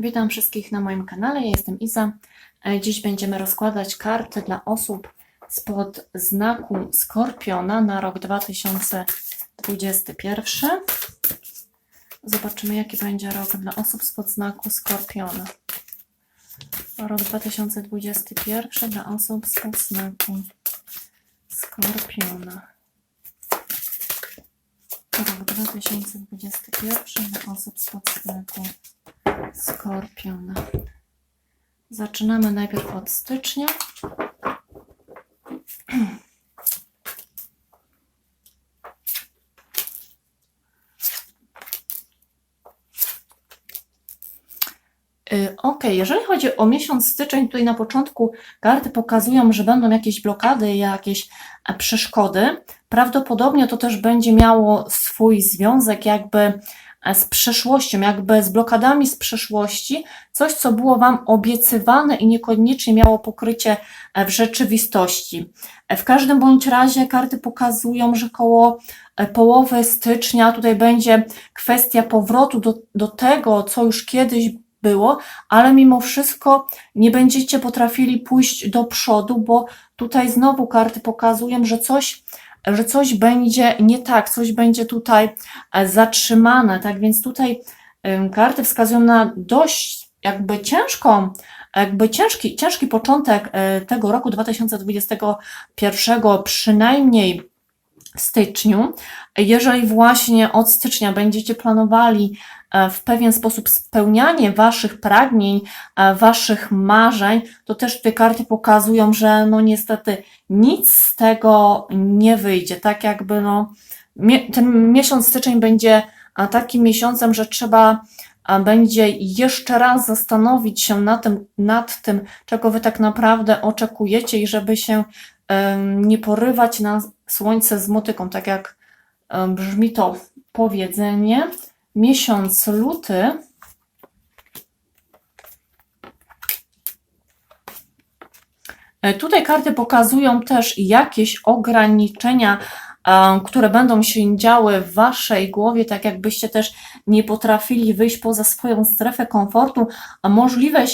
Witam wszystkich na moim kanale. Ja jestem Iza. E, Dziś będziemy rozkładać karty dla osób spod znaku Skorpiona na rok 2021. Zobaczymy, jaki będzie rok dla osób spod znaku Skorpiona. Rok 2021 dla osób spod znaku Skorpiona. Rok 2021 dla osób spod znaku Skorpiona. Zaczynamy najpierw od stycznia. Y, Ok, jeżeli chodzi o miesiąc styczeń, tutaj na początku karty pokazują, że będą jakieś blokady, jakieś e, przeszkody. Prawdopodobnie to też będzie miało swój związek jakby z przeszłością, jakby z blokadami z przeszłości, coś, co było Wam obiecywane i niekoniecznie miało pokrycie e, w rzeczywistości. E, W każdym bądź razie karty pokazują, że koło e, połowy stycznia tutaj będzie kwestia powrotu do, do tego, co już kiedyś było, ale mimo wszystko nie będziecie potrafili pójść do przodu, bo tutaj znowu karty pokazują, że coś że coś będzie nie tak, coś będzie tutaj e, zatrzymane, tak więc tutaj karty wskazują na dość jakby ciężką, jakby ciężki, ciężki początek e, tego roku 2021, przynajmniej styczniu. Jeżeli właśnie od stycznia będziecie planowali e, w pewien sposób spełnianie Waszych pragnień, e, Waszych marzeń, to też tutaj karty pokazują, że no niestety nic z tego nie wyjdzie. Tak jakby no, ten miesiąc styczeń będzie a, takim miesiącem, że trzeba będzie jeszcze raz zastanowić się nad tym, nad tym, czego Wy tak naprawdę oczekujecie i żeby się nie porywać na słońce z motyką, tak jak brzmi to powiedzenie. Miesiąc luty. E, Tutaj karty pokazują też jakieś ograniczenia, które będą się działy w Waszej głowie, tak jakbyście też nie potrafili wyjść poza swoją strefę komfortu, a możliwe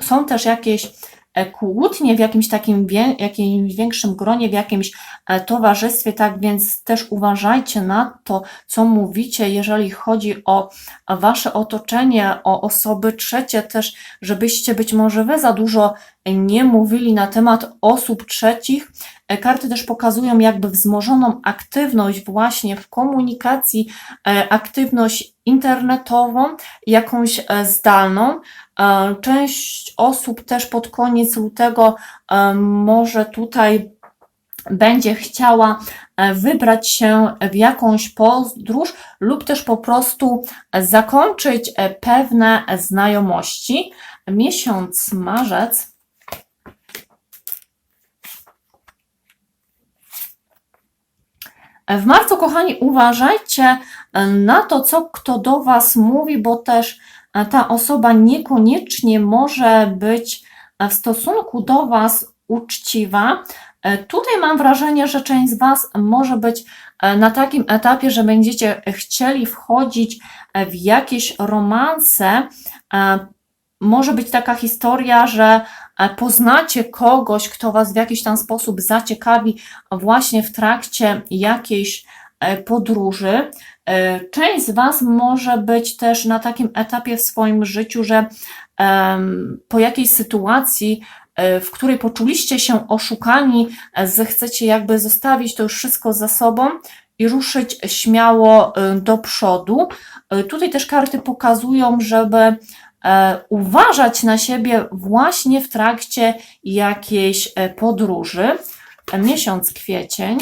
są, też jakieś kłótnie w jakimś takim jakimś większym gronie, w jakimś e, towarzystwie, tak więc też uważajcie na to, co mówicie, jeżeli chodzi o Wasze otoczenie, o osoby trzecie też, żebyście być może Wy za dużo nie mówili na temat osób trzecich. E, Karty też pokazują jakby wzmożoną aktywność właśnie w komunikacji, e, aktywność internetową, jakąś e, zdalną. Część osób też pod koniec lutego może tutaj będzie chciała wybrać się w jakąś podróż lub też po prostu zakończyć pewne znajomości. Miesiąc marzec. W marcu, kochani, uważajcie na to, co kto do Was mówi, bo też e, ta osoba niekoniecznie może być e, w stosunku do Was uczciwa. E, Tutaj mam wrażenie, że część z Was może być e, na takim etapie, że będziecie chcieli wchodzić e, w jakieś romanse. E, Może być taka historia, że e, poznacie kogoś, kto Was w jakiś tam sposób zaciekawi właśnie w trakcie jakiejś e, podróży. E, Część z Was może być też na takim etapie w swoim życiu, że po jakiejś sytuacji, e, w której poczuliście się oszukani, e, zechcecie jakby zostawić to już wszystko za sobą i ruszyć śmiało e, do przodu. E, Tutaj też karty pokazują, żeby e, uważać na siebie właśnie w trakcie jakiejś e, podróży. E, Miesiąc kwiecień.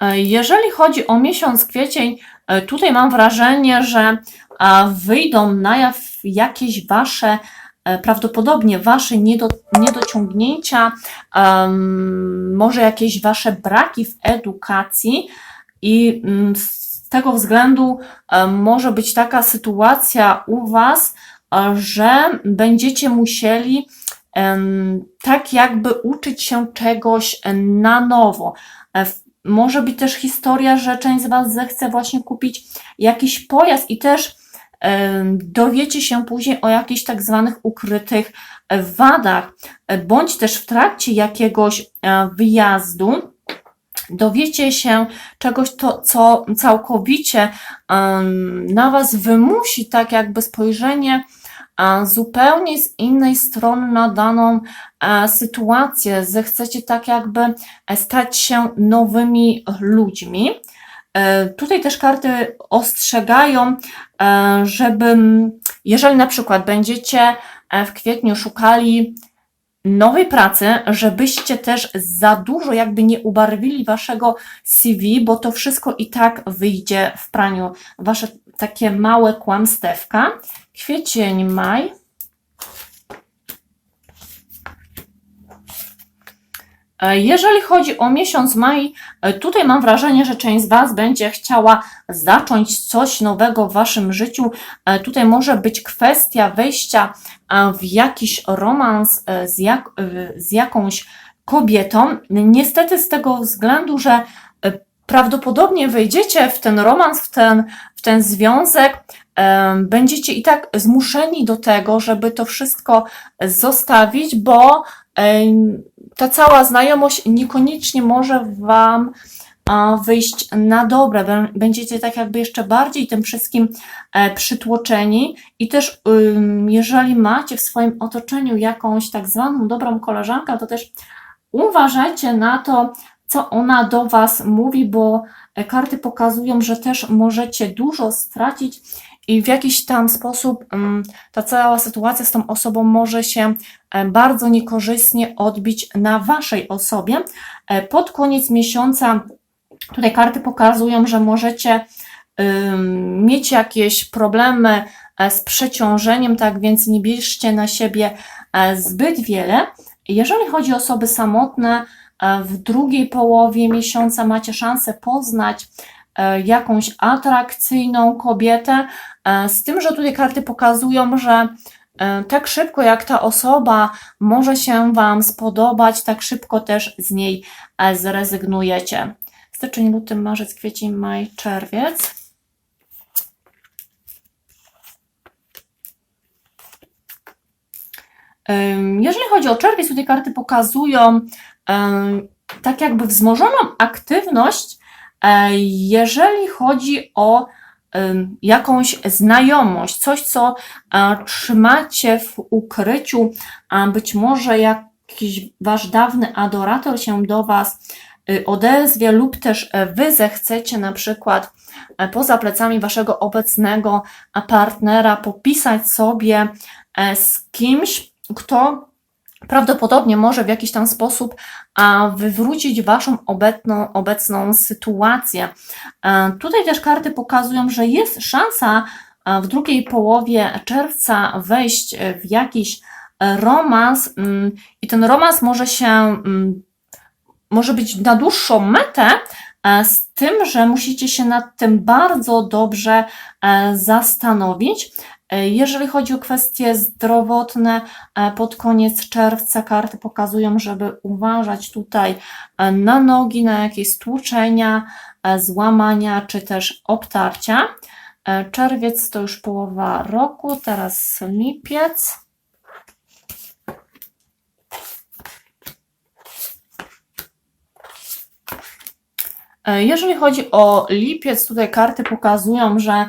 E, Jeżeli chodzi o miesiąc kwiecień, e, tutaj mam wrażenie, że wyjdą na jaw jakieś wasze, e, prawdopodobnie wasze niedo, niedociągnięcia, może jakieś wasze braki w edukacji i mm, z tego względu może być taka sytuacja u was, że będziecie musieli tak jakby uczyć się czegoś e, na nowo. E, może być też historia, że część z Was zechce właśnie kupić jakiś pojazd i też dowiecie się później o jakichś tak zwanych ukrytych e, wadach, bądź też w trakcie jakiegoś wyjazdu dowiecie się czegoś, to, co całkowicie na Was wymusi tak jakby spojrzenie a zupełnie z innej strony na daną e, sytuację. Zechcecie tak jakby e, stać się nowymi ludźmi. E, Tutaj też karty ostrzegają, e, żeby, jeżeli na przykład będziecie e, w kwietniu szukali nowej pracy, żebyście też za dużo jakby nie ubarwili waszego CV, bo to wszystko i tak wyjdzie w praniu. Wasze takie małe kłamstewka. Kwiecień, maj. Jeżeli chodzi o miesiąc maj, e, tutaj mam wrażenie, że część z Was będzie chciała zacząć coś nowego w Waszym życiu. E, Tutaj może być kwestia wejścia e, w jakiś romans e, z, jak, e, z jakąś kobietą. Niestety z tego względu, że e, prawdopodobnie wejdziecie w ten romans, w ten, w ten związek, e, będziecie i tak zmuszeni do tego, żeby to wszystko zostawić, bo e, ta cała znajomość niekoniecznie może Wam wyjść na dobre. Bę- Będziecie tak jakby jeszcze bardziej tym wszystkim e, przytłoczeni i też jeżeli macie w swoim otoczeniu jakąś tak zwaną dobrą koleżankę, to też uważajcie na to, co ona do Was mówi, bo e, karty pokazują, że też możecie dużo stracić i w jakiś tam sposób ym, ta cała sytuacja z tą osobą może się bardzo niekorzystnie odbić na Waszej osobie. E, Pod koniec miesiąca tutaj karty pokazują, że możecie mieć jakieś problemy e, z przeciążeniem, tak więc nie bierzcie na siebie e, zbyt wiele. Jeżeli chodzi o osoby samotne, w drugiej połowie miesiąca macie szansę poznać jakąś atrakcyjną kobietę, z tym, że tutaj karty pokazują, że e, tak szybko jak ta osoba może się Wam spodobać, tak szybko też z niej e, zrezygnujecie. Styczeń, luty, marzec, kwiecień, maj, czerwiec. Jeżeli chodzi o czerwiec, tutaj karty pokazują tak jakby wzmożoną aktywność, e, jeżeli chodzi o jakąś znajomość, coś, co trzymacie w ukryciu, a być może jakiś wasz dawny adorator się do was y, odezwie lub też e, wy zechcecie na przykład e, poza plecami waszego obecnego partnera popisać sobie e, z kimś, kto prawdopodobnie może w jakiś tam sposób wywrócić waszą obecną, obecną sytuację. E, Tutaj też karty pokazują, że jest szansa w drugiej połowie czerwca wejść w jakiś e, romans mm, i ten romans może się mm, może być na dłuższą metę, e, z tym, że musicie się nad tym bardzo dobrze zastanowić. E, Jeżeli chodzi o kwestie zdrowotne, e, pod koniec czerwca karty pokazują, żeby uważać tutaj e, na nogi, na jakieś stłuczenia, złamania czy też obtarcia. Czerwiec to już połowa roku, teraz lipiec. Jeżeli chodzi o lipiec, tutaj karty pokazują, że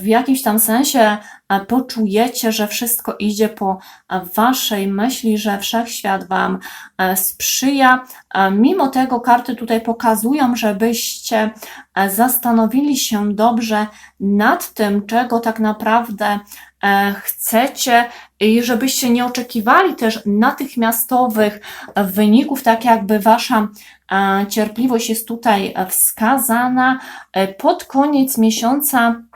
w jakimś tam sensie e, poczujecie, że wszystko idzie po e, waszej myśli, że wszechświat wam e, sprzyja. E, Mimo tego karty tutaj pokazują, żebyście e, zastanowili się dobrze nad tym, czego tak naprawdę e, chcecie i żebyście nie oczekiwali też natychmiastowych e, wyników, tak jakby wasza e, cierpliwość jest tutaj e, wskazana. E, Pod koniec miesiąca e,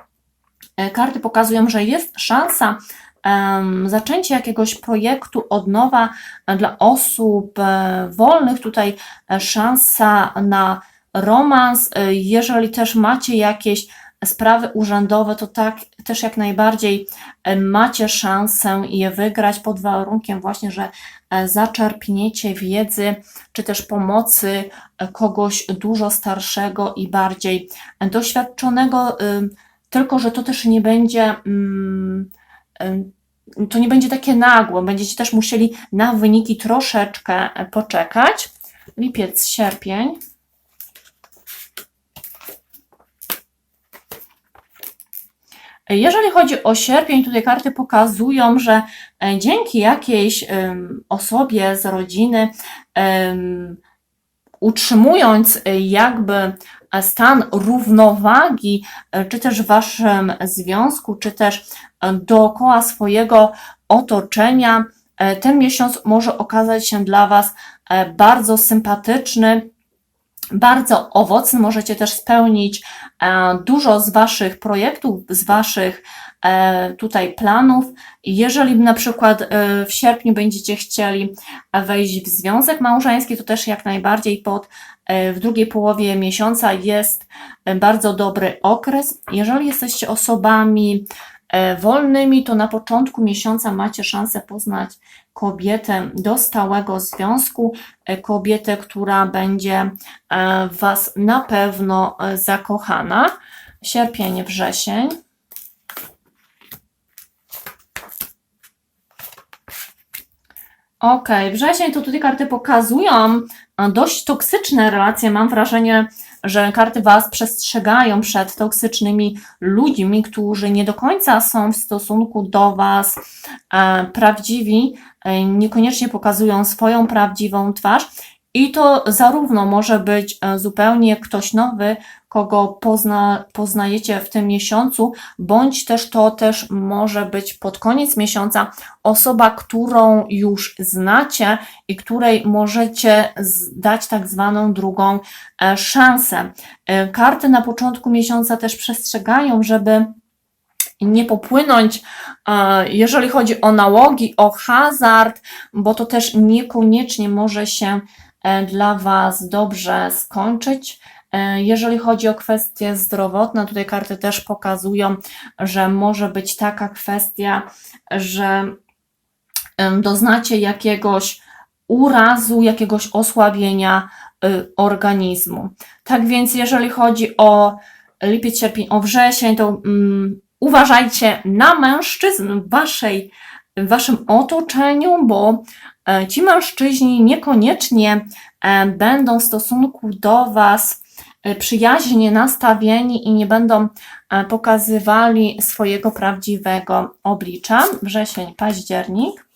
karty pokazują, że jest szansa em, zaczęcia jakiegoś projektu od nowa e, dla osób e, wolnych. Tutaj e, szansa na romans. E, Jeżeli też macie jakieś sprawy urzędowe, to tak też jak najbardziej e, macie szansę je wygrać pod warunkiem właśnie, że e, zaczerpniecie wiedzy, czy też pomocy e, kogoś dużo starszego i bardziej doświadczonego, tylko że to też nie będzie, ym, to nie będzie takie nagłe, będziecie też musieli na wyniki troszeczkę e, poczekać. Lipiec, sierpień. Jeżeli chodzi o sierpień, tutaj karty pokazują, że e, dzięki jakiejś osobie z rodziny, utrzymując e, jakby stan równowagi, e, czy też w waszym związku, czy też e, dookoła swojego otoczenia, e, ten miesiąc może okazać się dla was e, bardzo sympatyczny, bardzo owocny. Możecie też spełnić e, dużo z Waszych projektów, z Waszych e, tutaj planów. Jeżeli na przykład e, w sierpniu będziecie chcieli wejść w związek małżeński, to też jak najbardziej pod w drugiej połowie miesiąca jest bardzo dobry okres. Jeżeli jesteście osobami wolnymi, to na początku miesiąca macie szansę poznać kobietę do stałego związku, e, kobietę, która będzie e, w Was na pewno e, zakochana. Sierpień, wrzesień. Ok, wrzesień to tutaj karty pokazują e, dość toksyczne relacje. Mam wrażenie, że karty Was przestrzegają przed toksycznymi ludźmi, którzy nie do końca są w stosunku do Was e, prawdziwi, e, niekoniecznie pokazują swoją prawdziwą twarz. I to zarówno może być e, zupełnie ktoś nowy, kogo pozna, poznajecie w tym miesiącu, bądź też to też może być pod koniec miesiąca osoba, którą już znacie i której możecie dać tak zwaną drugą e, szansę. E, Karty na początku miesiąca też przestrzegają, żeby nie popłynąć, e, jeżeli chodzi o nałogi, o hazard, bo to też niekoniecznie może się e, dla Was dobrze skończyć. E, Jeżeli chodzi o kwestie zdrowotne, tutaj karty też pokazują, że może być taka kwestia, że doznacie jakiegoś urazu, jakiegoś osłabienia organizmu. Tak więc, jeżeli chodzi o lipiec, sierpień, o wrzesień, to mm, uważajcie na mężczyzn w, waszej, w waszym otoczeniu, bo e, ci mężczyźni niekoniecznie e, będą w stosunku do was e, przyjaźnie nastawieni i nie będą pokazywali swojego prawdziwego oblicza. Wrzesień, październik.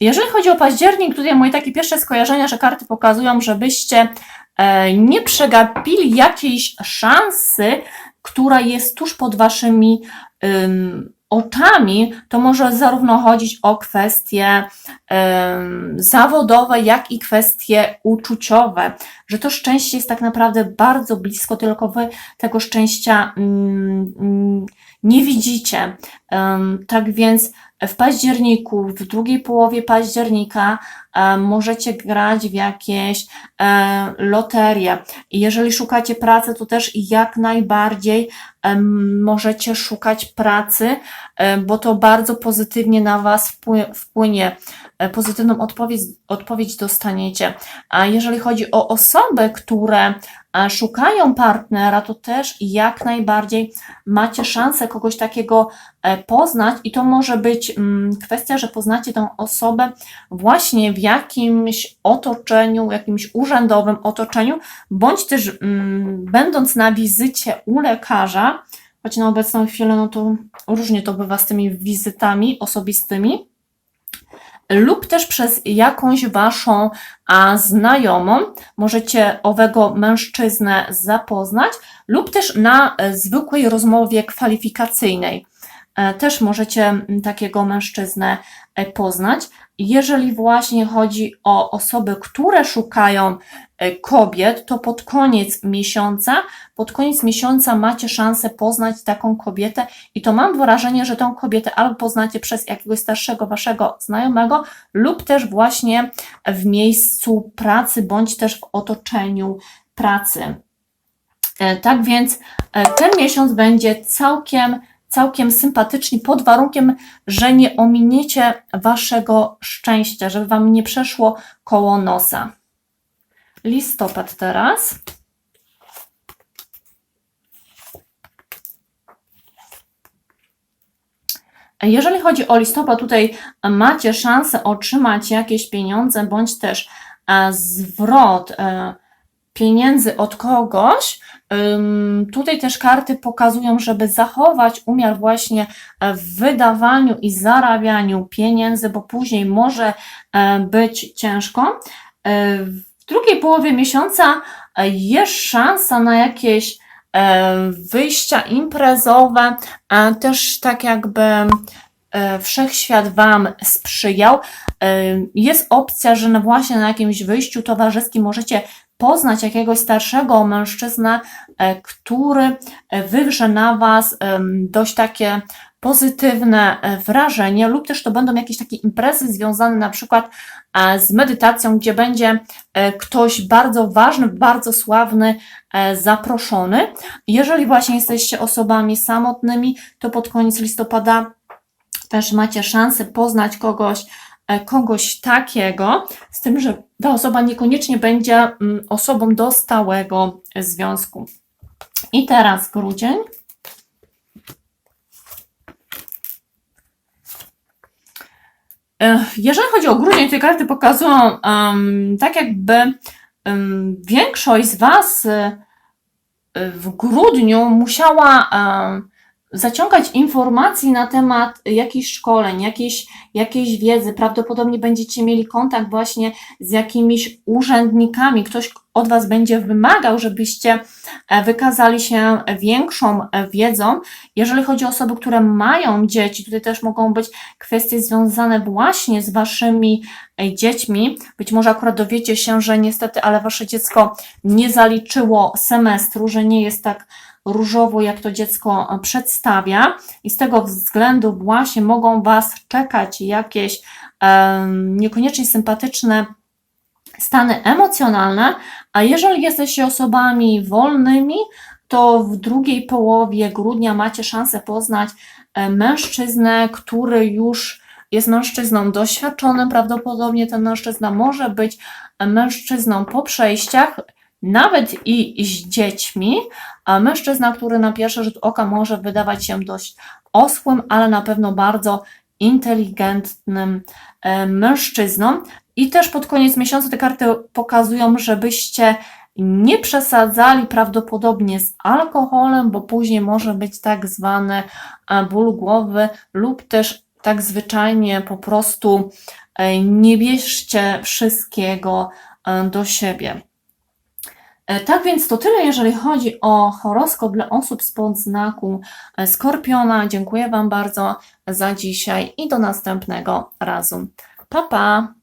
Jeżeli chodzi o październik, tutaj moje takie pierwsze skojarzenia, że karty pokazują, żebyście e, nie przegapili jakiejś szansy, która jest tuż pod waszymi ym, oczami, to może zarówno chodzić o kwestie ym, zawodowe, jak i kwestie uczuciowe, że to szczęście jest tak naprawdę bardzo blisko, tylko wy tego szczęścia mm, nie widzicie. Ym, tak więc w październiku, w drugiej połowie października możecie grać w jakieś e, loterie. Jeżeli szukacie pracy, to też jak najbardziej możecie szukać pracy, e, bo to bardzo pozytywnie na Was wpły- wpłynie. E, Pozytywną odpowiedź, odpowiedź dostaniecie. A jeżeli chodzi o osoby, które e, szukają partnera, to też jak najbardziej macie szansę kogoś takiego e, poznać i to może być mm, kwestia, że poznacie tą osobę właśnie w jakimś otoczeniu, jakimś urzędowym otoczeniu, bądź też mm, będąc na wizycie u lekarza, choć na obecną chwilę, no to różnie to bywa z tymi wizytami osobistymi, lub też przez jakąś waszą a, znajomą możecie owego mężczyznę zapoznać, lub też na e, zwykłej rozmowie kwalifikacyjnej. E, Też możecie takiego mężczyznę e, poznać. Jeżeli właśnie chodzi o osoby, które szukają e, kobiet, to pod koniec miesiąca, pod koniec miesiąca macie szansę poznać taką kobietę i to mam wrażenie, że tą kobietę albo poznacie przez jakiegoś starszego waszego znajomego, lub też właśnie w miejscu pracy, bądź też w otoczeniu pracy. E, Tak więc e, ten miesiąc będzie całkiem całkiem sympatyczni, pod warunkiem, że nie ominiecie waszego szczęścia, żeby wam nie przeszło koło nosa. Listopad teraz. Jeżeli chodzi o listopad, tutaj macie szansę otrzymać jakieś pieniądze, bądź też e, zwrot e, pieniędzy od kogoś. Tutaj też karty pokazują, żeby zachować umiar właśnie w wydawaniu i zarabianiu pieniędzy, bo później może e, być ciężko. E, W drugiej połowie miesiąca e, jest szansa na jakieś wyjścia imprezowe, też tak jakby wszechświat Wam sprzyjał. Jest opcja, że właśnie na jakimś wyjściu towarzyskim możecie poznać jakiegoś starszego mężczyznę, e, który e, wywrze na Was dość takie pozytywne e, wrażenie, lub też to będą jakieś takie imprezy związane na przykład z medytacją, gdzie będzie ktoś bardzo ważny, bardzo sławny zaproszony. Jeżeli właśnie jesteście osobami samotnymi, to pod koniec listopada też macie szansę poznać kogoś, kogoś takiego, z tym, że ta osoba niekoniecznie będzie mm, osobą do stałego związku. I teraz grudzień. E, Jeżeli chodzi o grudzień, te karty pokazują em, tak jakby em, większość z Was e, w grudniu musiała em, zaciągać informacji na temat jakichś szkoleń, jakiejś, jakiejś wiedzy. Prawdopodobnie będziecie mieli kontakt właśnie z jakimiś urzędnikami. Ktoś od Was będzie wymagał, żebyście e, wykazali się większą e, wiedzą. Jeżeli chodzi o osoby, które mają dzieci, tutaj też mogą być kwestie związane właśnie z Waszymi e, dziećmi. Być może akurat dowiecie się, że niestety, ale Wasze dziecko nie zaliczyło semestru, że nie jest tak różowo, jak to dziecko przedstawia, i z tego względu właśnie mogą Was czekać jakieś em, niekoniecznie sympatyczne stany emocjonalne, a jeżeli jesteście osobami wolnymi, to w drugiej połowie grudnia macie szansę poznać e, mężczyznę, który już jest mężczyzną doświadczonym. Prawdopodobnie ten mężczyzna może być mężczyzną po przejściach, nawet i z dziećmi, a mężczyzna, który na pierwszy rzut oka może wydawać się dość osłym, ale na pewno bardzo inteligentnym e, mężczyzną. I też pod koniec miesiąca te karty pokazują, żebyście nie przesadzali prawdopodobnie z alkoholem, bo później może być tak zwany e, ból głowy lub też tak zwyczajnie po prostu e, nie bierzcie wszystkiego e, do siebie. Tak więc to tyle, jeżeli chodzi o horoskop dla osób spod znaku Skorpiona. Dziękuję Wam bardzo za dzisiaj i do następnego razu. Pa, pa!